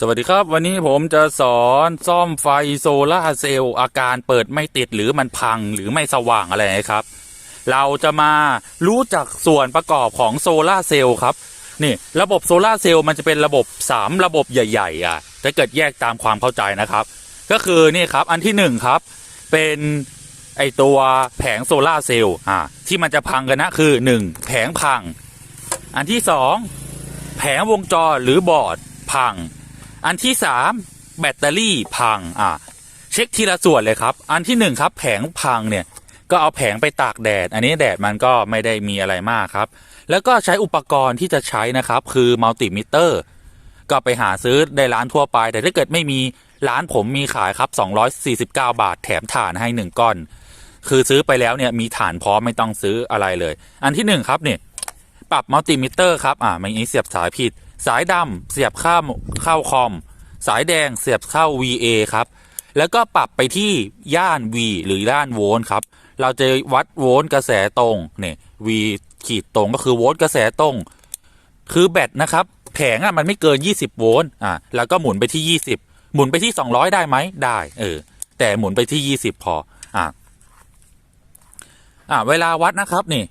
สวัสดีครับวันนี้ผมจะสอนซ่อมไฟโซลาเซลล์อาการเปิดไม่ติดหรือมันพังหรือไม่สว่างอะไรนะครับ เราจะมารู้จักส่วนประกอบของโซลาเซลล์ครับนี่ระบบโซลาเซลล์มันจะเป็นระบบ 3 ระบบใหญ่ๆอะถ้าเกิดแยกตามความเข้าใจนะครับ ก็คือนี่ครับอันที่หนึ่งครับ เป็นไอตัวแผงโซลาเซลล์อ่าที่มันจะพังกันนะคือหนึ่งแผงพัง อันที่สองแผงวงจรหรือบอร์ดพัง อันที่สามแบตเตอรี่พังอ่าเช็คทีละส่วนเลยครับ อันที่หนึ่งครับแผงพังเนี่ยก็เอาแผงไปตากแดด อันนี้แดดมันก็ไม่ได้มีอะไรมากครับ แล้วก็ใช้อุปกรณ์ที่จะใช้นะครับ คือมัลติมิเตอร์ก็ไปหาซื้อได้ร้านทั่วไป แต่ถ้าเกิดไม่มีร้านผมมีขายครับ 249 บาท แถมถ่านให้หนึ่งก้อน คือซื้อไปแล้วเนี่ยมีฐานพร้อมไม่ต้องซื้ออะไรเลย อันที่หนึ่งครับเนี่ยปรับมัลติมิเตอร์ครับ อ่ามันนี้เสียบสายผิด สายดำเสียบเข้าเข้าคอม สายแดงเสียบเข้า VA ครับ แล้วก็ปรับไปที่ย่าน V หรือย่านโวลต์ครับ เราจะวัดโวลต์กระแสตรงเนี่ย V ขีดตรงก็คือโวลต์กระแสตรง คือแบตนะครับแผงอะมันไม่เกิน 20 โวลต์อ่าแล้วก็หมุนไปที่ 20 หมุนไปที่ 200 ได้ไหมได้เออแต่หมุนไปที่ 20 พออ่าอ่าเวลาวัดนะครับนี่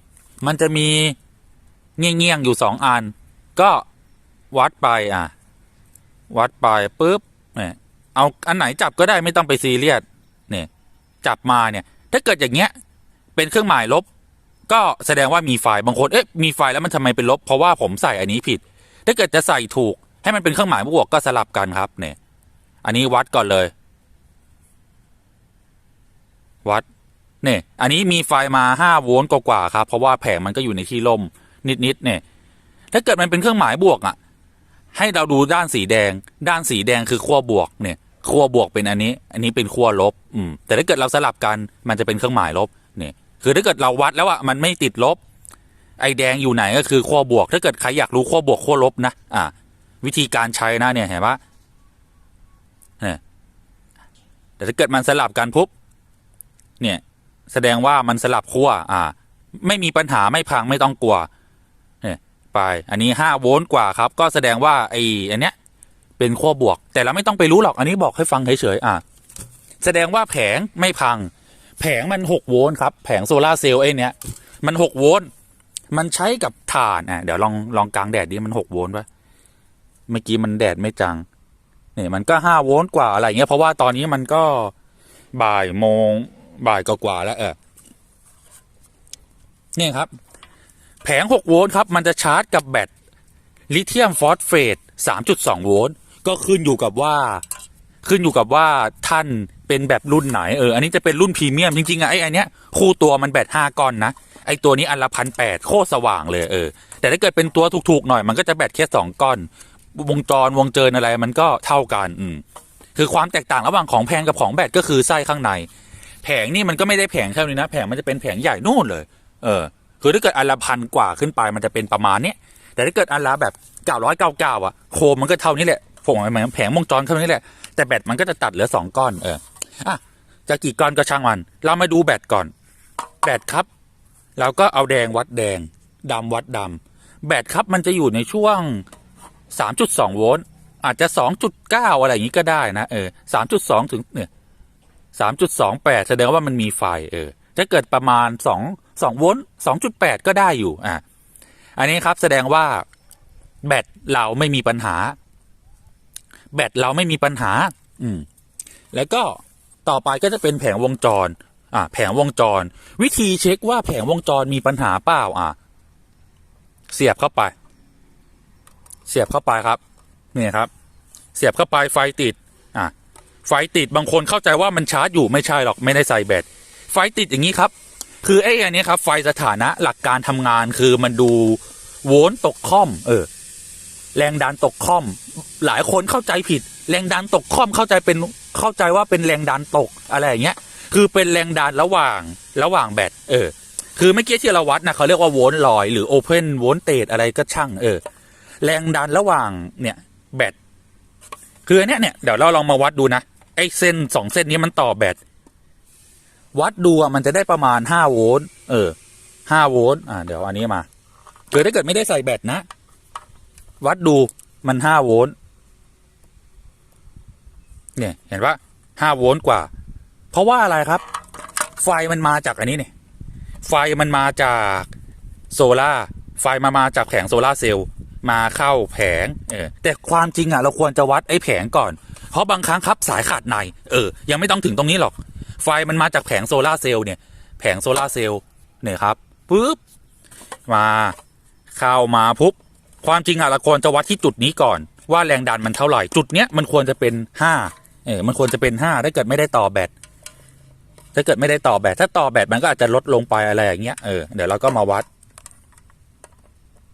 มันจะมีเงี้ยงๆอยู่สองอัน ก็ วัดไปอะ วัดไปปุ๊บเนี่ยเอาอันไหนจับก็ได้ไม่ต้องไปซีเรียสเนี่ยจับมาเนี่ยถ้าเกิดอย่างเงี้ยเป็นเครื่องหมายลบ ก็แสดงว่ามีไฟบางคนเอ๊ะมีไฟแล้วมันทำไมเป็นลบ เพราะว่าผมใส่อันนี้ผิด ถ้าเกิดจะใส่ถูก ให้มันเป็นเครื่องหมายบวกก็สลับกันครับเนี่ยอันนี้วัดก่อนเลย วัดเนี่ยอันนี้มีไฟมาห้าโวลต์กว่าๆครับเพราะว่าแผงมันก็อยู่ในที่ร่มนิดๆเนี่ยถ้าเกิดมันเป็นเครื่องหมายบวกอะ ให้เราดูด้านสีแดง ด้านสีแดงคือขั้วบวกเนี่ยขั้วบวกเป็นอันนี้ อันนี้เป็นขั้วลบ อืม แต่ถ้าเกิดเราสลับกันมันจะเป็นเครื่องหมายลบ เนี่ย คือถ้าเกิดเราวัดแล้วอะมันไม่ติดลบ ไอแดงอยู่ไหนก็คือขั้วบวก ถ้าเกิดใครอยากรู้ขั้วบวกขั้วลบนะ อ่า วิธีการใช้นะเนี่ยเห็นปะเนี่ย แต่ถ้าเกิดมันสลับกันปุ๊บ เนี่ย แสดงว่ามันสลับขั้ว อ่า ไม่มีปัญหาไม่พังไม่ต้องกลัว ไป อันนี้ห้าโวลต์กว่าครับ ก็แสดงว่าไออันเนี้ยเป็นขั้วบวก แต่เราไม่ต้องไปรู้หรอก อันนี้บอกให้ฟังเฉยๆ อ่าแสดงว่าแผงไม่พัง แผงมันหกโวลต์ครับ แผงโซลาเซลล์ไอ้เนี้ย มันหกโวลต์ มันใช้กับถ่าน อะ เดี๋ยวลองลองกลางแดดดิ มันหกโวลต์ปะเมื่อกี้มันแดดไม่จัง เนี่ยมันก็ห้าโวลต์กว่าอะไรเงี้ย เพราะว่าตอนนี้มันก็บ่ายโมงบ่ายกว่าๆแล้วเออเนี่ยครับ แผง 6 โวลต์ครับ มันจะชาร์จกับแบตลิเธียมฟอสเฟต3.2 โวลต์ก็ขึ้นอยู่กับว่า ขึ้นอยู่กับว่าท่านเป็นแบบรุ่นไหนเอออันนี้จะเป็นรุ่นพรีเมียมจริงๆอะไอ้อันเนี้ยคู่ตัวมันแบต5ก้อนนะ ไอ้ตัวนี้อันละพันแปดโคตรสว่างเลยเออแต่ถ้าเกิดเป็นตัวถูกๆหน่อยมันก็จะแบตแค่2ก้อน วงจรวงเจรอะไรมันก็เท่ากันอืมคือความแตกต่างระหว่างของแพงกับของแบตก็คือไส้ข้างใน แผงนี่มันก็ไม่ได้แผงแค่นี้นะ แผงมันจะเป็นแผงใหญ่นู่นเลย เออ คือถ้าเกิดอันละพันกว่าขึ้นไปมันจะเป็นประมาณนี้แต่ถ้าเกิดอันละแบบเก้าร้อยเก้าเก้าอะโคมมันก็เท่านี้แหละผมหมายถึงแผงวงจรเท่านี้แหละแต่แบตมันก็จะตัดเหลือสองก้อนเอออะจะกี่ก้อนก็ช่างมัน เรามาดูแบตก่อน แบตครับ เราก็เอาแดงวัดแดงดำวัดดำแบตครับมันจะอยู่ในช่วงสามจุดสองโวลต์อาจจะสองจุดเก้าอะไรอย่างนี้ก็ได้นะเออสามจุดสองถึงเนี่ยสามจุดสองแปดแสดงว่ามันมีไฟเออถ้าเกิดประมาณส สองโวลต์สองจุดแปดก็ได้อยู่อะอันนี้ครับแสดงว่าแบตเราไม่มีปัญหา แบตเราไม่มีปัญหา อืม แล้วก็ต่อไปก็จะเป็นแผงวงจร อ่า แผงวงจร วิธีเช็คว่าแผงวงจรมีปัญหาเปล่า อะเสียบเข้าไป เสียบเข้าไปครับ เนี่ยครับ เสียบเข้าไปไฟติด อะไฟติดบางคนเข้าใจว่ามันชาร์จอยู่ไม่ใช่หรอกไม่ได้ใส่แบต ไฟติดอย่างนี้ครับ คือไอ้อันนี้ครับ ไฟสถานะหลักการทำงานคือมันดูโวลต์ตกค่อม เออ แรงดันตกค่อม หลายคนเข้าใจผิด แรงดันตกค่อมเข้าใจเป็นเข้าใจว่าเป็นแรงดันตกอะไรอย่างเงี้ย คือเป็นแรงดันระหว่างระหว่างแบตเออ คือเมื่อกี้ที่เราวัดนะเขาเรียกว่าโวลต์ลอยหรือโอเพนโวลต์เตดอะไรก็ช่าง เออ แรงดันระหว่างเนี่ยแบตคืออันเนี้ยเนี่ยเดี๋ยวเราลองมาวัดดูนะไอ้เส้นสองเส้นนี้มันต่อแบต วัดดูมันจะได้ประมาณห้าโวลต์เออห้าโวลต์อ่าเดี๋ยวอันนี้มาคือถ้าเกิดไม่ได้ใส่แบตนะ วัดดูมันห้าโวลต์เนี่ยเห็นปะห้าโวลต์กว่า เพราะว่าอะไรครับ ไฟมันมาจากอันนี้เนี่ยไฟมันมาจากโซล่าไฟมามาจากแผงโซล่าเซลล์มาเข้าแผงเออแต่ความจริงอะเราควรจะวัดไอ้แผงก่อน เพราะบางครั้งครับสายขาดใน เออ ยังไม่ต้องถึงตรงนี้หรอก ไฟมันมาจากแผงโซลาร์เซลล์เนี่ย แผงโซลาร์เซลล์เนี่ยครับปุ๊บมาเข้ามาปุ๊บความจริงอะเราควรจะวัดที่จุดนี้ก่อน ว่าแรงดันมันเท่าไหร่ จุดเนี้ยมันควรจะเป็นห้าเออมันควรจะเป็นห้าถ้าเกิดไม่ได้ต่อแบตถ้าเกิดไม่ได้ต่อแบตถ้าต่อแบตมันก็อาจจะลดลงไปอะไรอย่างเงี้ยเออเดี๋ยวเราก็มาวัด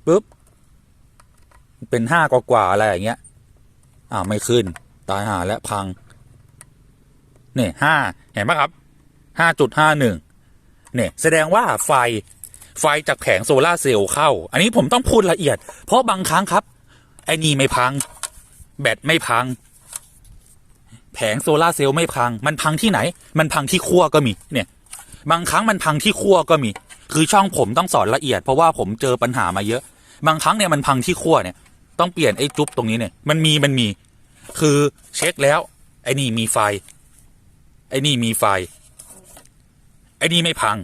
ปุ๊บเป็นห้ากว่าๆอะไรอย่างเงี้ยอ้าไม่ขึ้นตายหาและพัง เนี่ยห้าเห็นไหมครับห้าจุดห้าหนึ่งเนี่ยแสดงว่าไฟไฟจากแผงโซลาเซลล์เข้า อันนี้ผมต้องพูดละเอียด เพราะบางครั้งครับ ไอ้นี่ไม่พัง แบตไม่พัง แผงโซลาเซลล์ไม่พัง มันพังที่ไหน มันพังที่ขั้วก็มี เนี่ย บางครั้งมันพังที่ขั้วก็มี คือช่องผมต้องสอนละเอียด เพราะว่าผมเจอปัญหามาเยอะ บางครั้งเนี่ยมันพังที่ขั้วเนี่ย ต้องเปลี่ยนไอ้จุ๊บตรงนี้เนี่ย มันมีมันมี คือเช็คแล้ว ไอ้นี่มีไฟ ไอ้นี่มีไฟ ไอ้นี่ไม่พัง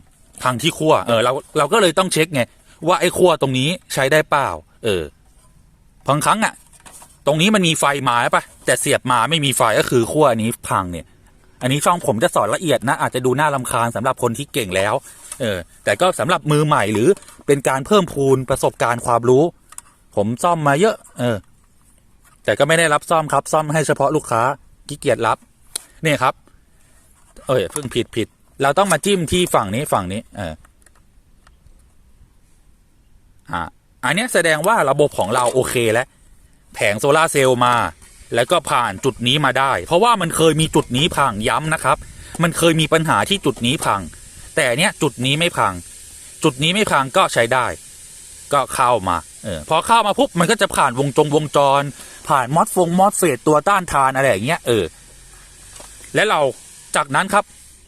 พังที่ขั้วเออเราเราก็เลยต้องเช็คไง ว่าไอ้ขั้วตรงนี้ใช้ได้เปล่า เออบางครั้งอะตรงนี้มันมีไฟมาแล้วปะแต่เสียบมาไม่มีไฟก็คือขั้วอันนี้พังเนี่ย อันนี้ช่องผมจะสอนละเอียดนะอาจจะดูน่าลำคาญสำหรับคนที่เก่งแล้ว เออ แต่ก็สำหรับมือใหม่หรือเป็นการเพิ่มพูนประสบการณ์ความรู้ ผมซ่อมมาเยอะ เออ แต่ก็ไม่ได้รับซ่อมครับ ซ่อมให้เฉพาะลูกค้าขี้เกียจรับ เนี่ยครับ เอ้ยเพิ่งผิดผิด เราต้องมาจิ้มที่ฝั่งนี้ฝั่งนี้ เอออ่าอันนี้แสดงว่าระบบของเราโอเคแล้ว แผงโซลาร์เซลล์มา แล้วก็ผ่านจุดนี้มาได้ เพราะว่ามันเคยมีจุดนี้พังย้ำนะครับ มันเคยมีปัญหาที่จุดนี้พัง แต่เนี้ยจุดนี้ไม่พัง จุดนี้ไม่พังก็ใช้ได้ ก็เข้ามาเออพอเข้ามาปุ๊บมันก็จะผ่านวงจงวงจร ผ่านมอสฟงมอสเฟตตัวต้านทานอะไรอย่างเงี้ยเออ และเรา จากนั้นครับ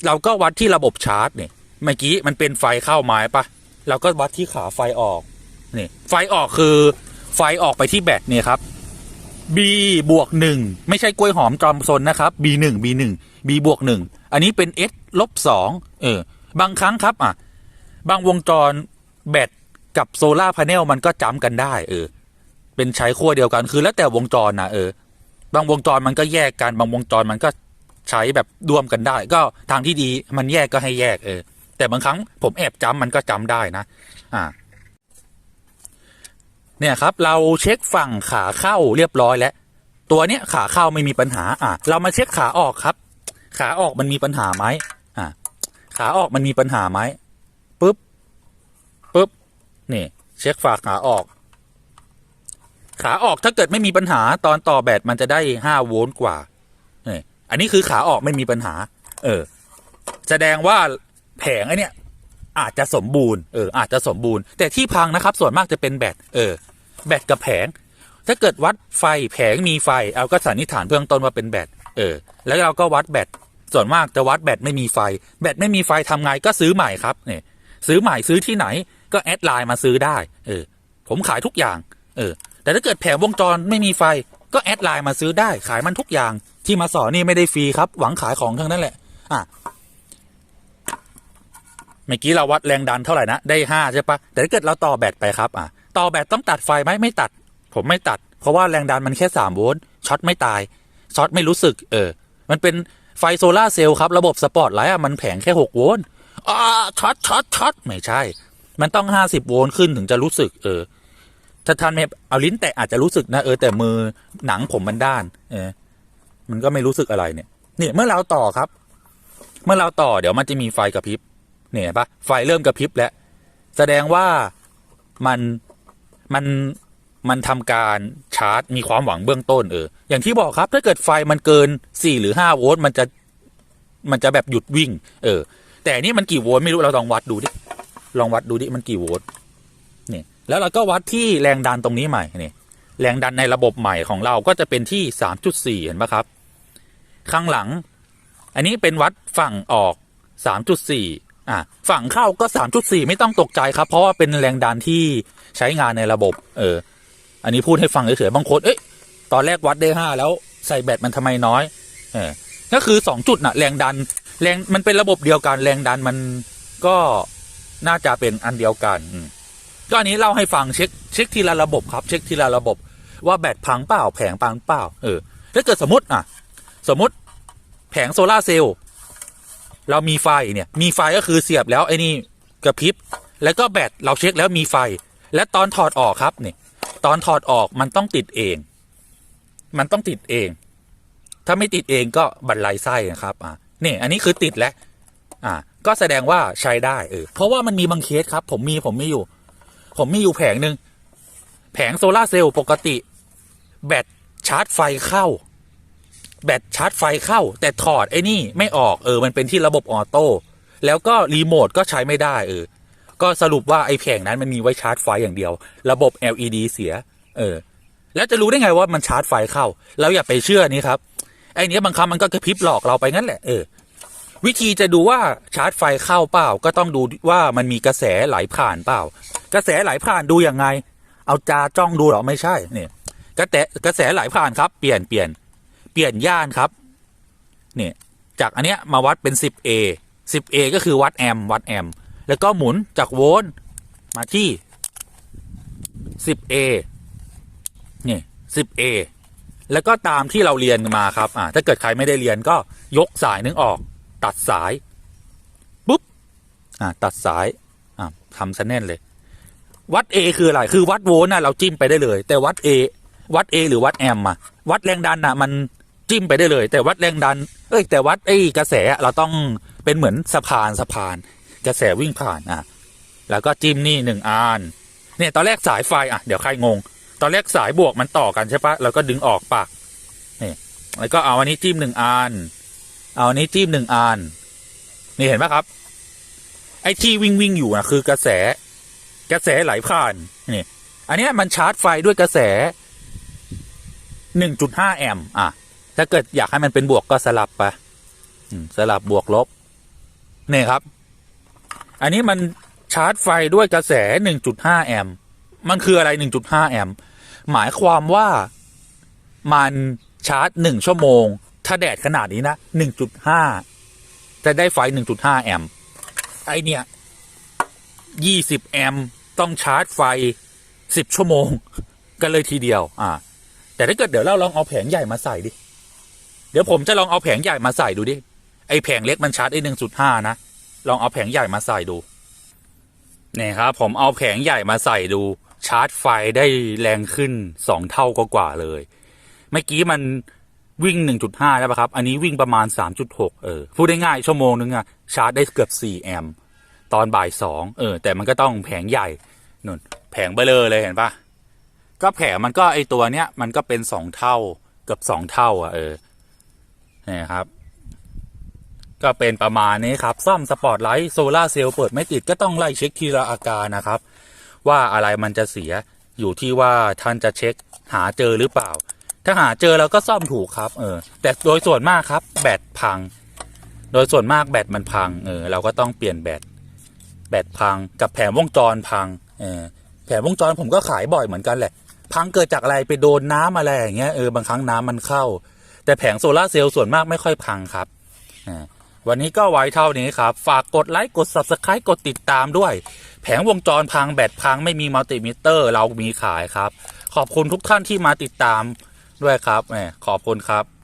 เราก็วัดที่ระบบชาร์จเนี่ยเมื่อกี้มันเป็นไฟเข้ามาปะเราก็วัดที่ขาไฟออกนี่ไฟออกคือไฟออกไปที่แบตเนี่ยครับ B บวกหนึ่งไม่ใช่กล้วยหอมจอมซนนะครับ B หนึ่ง B หนึ่ง B บวกหนึ่งอันนี้เป็น X ลบสองเออบางครั้งครับอะบางวงจรแบตกับโซลาร์พาร์เนลมันก็จำกันได้ เออ เป็นใช้ขั้วเดียวกันคือแล้วแต่วงจรนะเออบางวงจรมันก็แยกกัน บางวงจรมันก็ ใช้แบบรวมกันได้ ก็ทางที่ดีมันแยกก็ให้แยกเออ แต่บางครั้งผมแอบจำมันก็จำได้นะ อ่า เนี่ยครับ เราเช็คฝั่งขาเข้าเรียบร้อยแล้ว ตัวเนี้ยขาเข้าไม่มีปัญหา อะเรามาเช็คขาออกครับ ขาออกมันมีปัญหาไหมอะขาออกมันมีปัญหาไหมปุ๊บปุ๊บนี่ เช็คฝาขาออก ขาออกถ้าเกิดไม่มีปัญหาตอนต่อแบตมันจะได้ห้าโวลต์กว่า อันนี้คือขาออกไม่มีปัญหา เออ แสดงว่าแผงไอเนี้ยอาจจะสมบูรณ์ เออ อาจจะสมบูรณ์ แต่ที่พังนะครับ ส่วนมากจะเป็นแบต เออ แบตกับแผง ถ้าเกิดวัดไฟแผงมีไฟ เอาก็สันนิษฐานเบื้องต้นว่าเป็นแบต เออ แล้วเราก็วัดแบต ส่วนมากจะวัดแบตไม่มีไฟ แบตไม่มีไฟทำไงก็ซื้อใหม่ครับ เนี่ย ซื้อใหม่ซื้อที่ไหน ก็แอดไลน์มาซื้อได้ เออ ผมขายทุกอย่าง เออ แต่ถ้าเกิดแผงวงจรไม่มีไฟ ก็แอดไลน์มาซื้อได้ขายมันทุกอย่างที่มาสอนนี่ไม่ได้ฟรีครับ หวังขายของทั้งนั้นแหละ อะเมื่อกี้เราวัดแรงดันเท่าไหร่นะได้ห้าใช่ปะแต่ถ้าเกิดเราต่อแบตไปครับอะต่อแบตต้องตัดไฟไหมไม่ตัด ผมไม่ตัด เพราะว่าแรงดันมันแค่สามโวลต์ช็อตไม่ตายช็อตไม่รู้สึก เออ มันเป็นไฟโซลาเซลล์ครับ ระบบสปอร์ตไลท์อะมันแผงแค่หกโวลต์อ่าช็อตช็อตช็อตไม่ใช่ มันต้องห้าสิบโวลต์ขึ้นถึงจะรู้สึก เออ ถ้าท่านไม่เอาลิ้นแตะอาจจะรู้สึกนะเออแต่มือหนังผมมันด้าน เออ มันก็ไม่รู้สึกอะไรเนี่ยเนี่ยเมื่อเราต่อครับ เมื่อเราต่อเดี๋ยวมันจะมีไฟกระพริบเนี่ยเห็นปะไฟเริ่มกระพริบแล้วแสดงว่ามันมันมันทำการชาร์จ มีความหวังเบื้องต้นเอออย่างที่บอกครับถ้าเกิดไฟมันเกินสี่หรือห้าโวลต์มันจะมันจะแบบหยุดวิ่ง เออ แต่นี่มันกี่โวลต์ไม่รู้เราลองวัดดูดิลองวัดดูดิมันกี่โวลต์ แล้วเราก็วัดที่แรงดันตรงนี้ใหม่นี่แรงดันในระบบใหม่ของเราก็จะเป็นที่สามจุดสี่เห็นปะครับ ข้างหลัง อันนี้เป็นวัดฝั่งออกสามจุดสี่อะ ฝั่งเข้าก็สามจุดสี่ไม่ต้องตกใจครับ เพราะว่าเป็นแรงดันที่ใช้งานในระบบ เออ อันนี้พูดให้ฟังเฉยๆบางคนเอ๊ะตอนแรกวัดได้ห้าแล้วใส่แบตมันทำไมน้อย เออ ก็คือสองจุดน่ะ แรงดัน แรง มันเป็นระบบเดียวกัน แรงดันมันก็น่าจะเป็นอันเดียวกันอืม ก็อันนี้เล่าให้ฟังเช็คเช็คทีละระบบครับ เช็คทีละระบบ ว่าแบตพังเปล่าแผงพังเปล่าเออถ้าเกิดสมมติอะสมมติแผงโซลาเซลล์เรามีไฟเนี่ยมีไฟก็คือเสียบแล้วไอ้นี่กระพริบแล้วก็แบตเราเช็คแล้วมีไฟ และตอนถอดออกครับเนี่ยตอนถอดออกมันต้องติดเอง มันต้องติดเอง ถ้าไม่ติดเองก็บันไลไส้นะครับอ่านี่อันนี้คือติดแล้วอ่าก็แสดงว่าใช้ได้เออเพราะว่ามันมีบางเคสครับ ผมมีผมมีอยู่ ผมมีอยู่แผงหนึ่งแผงโซลาเซลล์ปกติ แบตชาร์จไฟเข้า แบตชาร์จไฟเข้า แต่ถอดไอ้นี่ไม่ออกเออมันเป็นที่ระบบออโต้แล้วก็รีโมทก็ใช้ไม่ได้เออก็สรุปว่าไอ้แผงนั้นมันมีไว้ชาร์จไฟอย่างเดียว ระบบ LED เสีย เออ แล้วจะรู้ได้ไงว่ามันชาร์จไฟเข้าเราอย่าไปเชื่อนี่ครับไอ้เนี้ยบางครั้งมันก็กระพริบหลอกเราไปงั้นแหละเออ วิธีจะดูว่าชาร์จไฟเข้าเปล่า ก็ต้องดูว่ามันมีกระแสไหลผ่านเปล่า กระแสไหลผ่านดูยังไง เอาจาจ้องดูหรอไม่ใช่เนี่ยกระแสกระแสไหลผ่านครับ เปลี่ยนเปลี่ยนเปลี่ยนย่านครับเนี่ยจากอันเนี้ยมาวัดเป็น 10A 10A ก็คือวัดแอมป์วัดแอมป์แล้วก็หมุนจากโวลต์มาที่ 10A นี่ 10A แล้วก็ตามที่เราเรียนมาครับอ่าถ้าเกิดใครไม่ได้เรียนก็ยกสายนึงออก ตัดสายปุ๊บอ่าตัดสายอ่าทำซะแน่นเลย วัด A คืออะไรคือวัดโวลต์น่ะเราจิ้มไปได้เลย แต่วัด A วัด A หรือวัดแอมป์อะวัดแรงดันน่ะมันจิ้มไปได้เลย แต่วัดแรงดัน เอ้ย แต่วัดไอ้กระแสเราต้องเป็นเหมือนสะพานสะพาน กระแสวิ่งผ่านอะแล้วก็จิ้มนี่หนึ่งอันเนี่ยตอนแรกสายไฟอะเดี๋ยวใครงง ตอนแรกสายบวกมันต่อกันใช่ปะแล้วก็ดึงออกปากนี่แล้วก็เอาอันนี้จิ้มหนึ่งอัน เอาอันนี้จิ้มหนึ่งอันนี่เห็นปะครับ ไอ้ที่วิ่งวิ่งอยู่นะคือกระแส กระแสไหลผ่านนี่อันนี้มันชาร์จไฟด้วยกระแสหนึ่งจุดห้าแอมป์อะ ถ้าเกิดอยากให้มันเป็นบวกก็สลับไปสลับบวกลบนี่ครับ อันนี้มันชาร์จไฟด้วยกระแส 1.5 แอมป์มันคืออะไร 1.5 แอมป์หมายความว่ามันชาร์จ 1 ชั่วโมง ถ้าแดดขนาดนี้นะ1.5จะได้ไฟ1.5แอมป์ไอเนี่ย20แอมป์ต้องชาร์จไฟ10ชั่วโมง กันเลยทีเดียว อ่า แต่ถ้าเกิดเดี๋ยวเราลองเอาแผงใหญ่มาใส่ดิ เดี๋ยวผมจะลองเอาแผงใหญ่มาใส่ดูดิ ไอแผงเล็กมันชาร์จได้1.5นะ ลองเอาแผงใหญ่มาใส่ดูนี่ครับผมเอาแผงใหญ่มาใส่ดูชาร์จไฟได้แรงขึ้นสองเท่ากว่าเลย เมื่อกี้มัน วิ่ง 1.5ได้ปะครับ อันนี้วิ่งประมาณ 3.6 เออ พูดได้ง่ายชั่วโมงนึงอะชาร์จได้เกือบ 4 แอมป์ตอนบ่ายสองเออ แต่มันก็ต้องแผงใหญ่นุ่นแผงเบลอเลยเห็นปะก็แผงมันก็ไอตัวเนี้ยมันก็เป็นสองเท่าเกือบสองเท่าอะเออนี่ครับ ก็เป็นประมาณนี้ครับ ซ่อมสปอตไลท์โซลาเซลล์เปิดไม่ติดก็ต้องไล่เช็คทีละอาการนะครับ ว่าอะไรมันจะเสียอยู่ที่ว่าท่านจะเช็คหาเจอหรือเปล่า ถ้าหาเจอเราก็ซ่อมถูกครับ เออ แต่โดยส่วนมากครับ แบตพัง โดยส่วนมากแบตมันพัง เออ เราก็ต้องเปลี่ยนแบต แบตพังกับแผงวงจรพัง เออ แผงวงจรผมก็ขายบ่อยเหมือนกันแหละ พังเกิดจากอะไรไปโดนน้ำอะไรอย่างเงี้ย เออ บางครั้งน้ำมันเข้า แต่แผงโซลาเซลล์ส่วนมากไม่ค่อยพังครับ อ่าวันนี้ก็ไว้เท่านี้ครับ ฝากกดไลค์ กด subscribe กดติดตามด้วย แผงวงจรพังแบตพังไม่มีมัลติมิเตอร์ เรามีขายครับ ขอบคุณทุกท่านที่มาติดตาม ด้วยครับแหมขอบคุณครับ